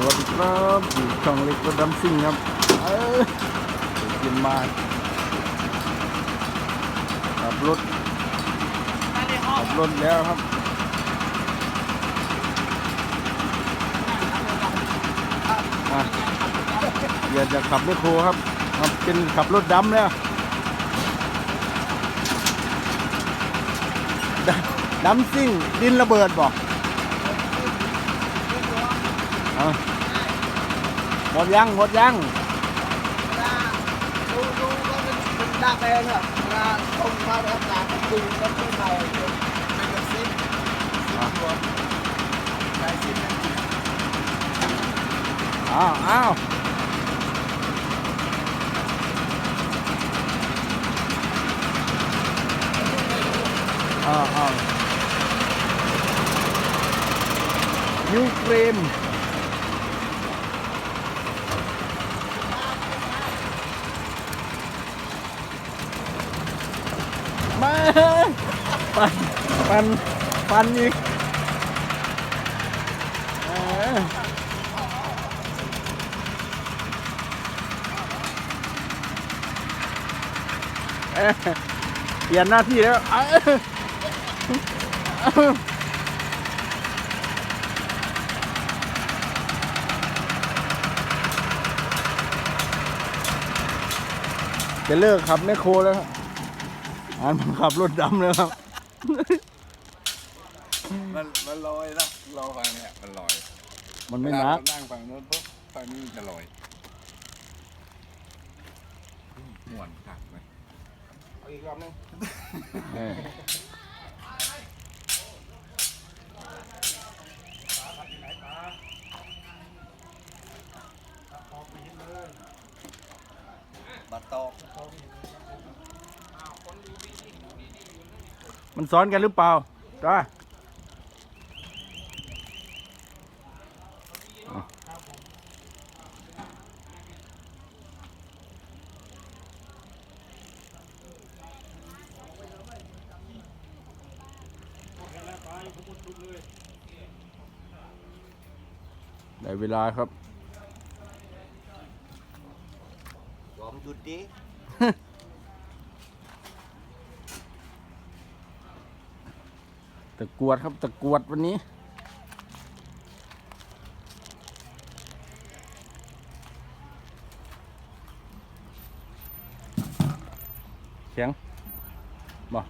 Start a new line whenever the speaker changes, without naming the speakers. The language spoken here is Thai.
สวัสดีครับอยู่ช่องเล็กระดำซิ่งครับ เออเย็นมาขับรถขับรถแล้วครับอะอยากจะขับรถโคครับครับเป็นขับรถดำแล้วดดำซิ่งดินระเบิดบอกเอา มดยังหมดยัง
ดูดูก็เป็นเป็นดักแดงอะเวลาตรงมาแบบหลังดูก็ไม่ไปเป็นกระซิบตัวใช้ซิบนะ
อ้าวอ้าวอ้าวอ้าวยูเครน มาปันปันปันอีกเปลี่ยนหน้าที่แล้ว จะเลิกขับแมคโครแล้วครับ อ่านมาขับรถดำแล้วครับ
มันมันลอยนะรอฟังเนี่ยมันลอย
มันไม่นัก
เวลาเรานั่งฝั่งโน้นปุ๊บฝั่งนี้มันจะลอยม่วนคักเลย
เอาอีกรอบนึง
เออ
บัตรตอก
มันซ้อนกันหรือเปล่าจ้าได้เวลาครับ
ลองหยุดดิ
ตะกรวดครับตะกรวดวันนี้ แข็งบ่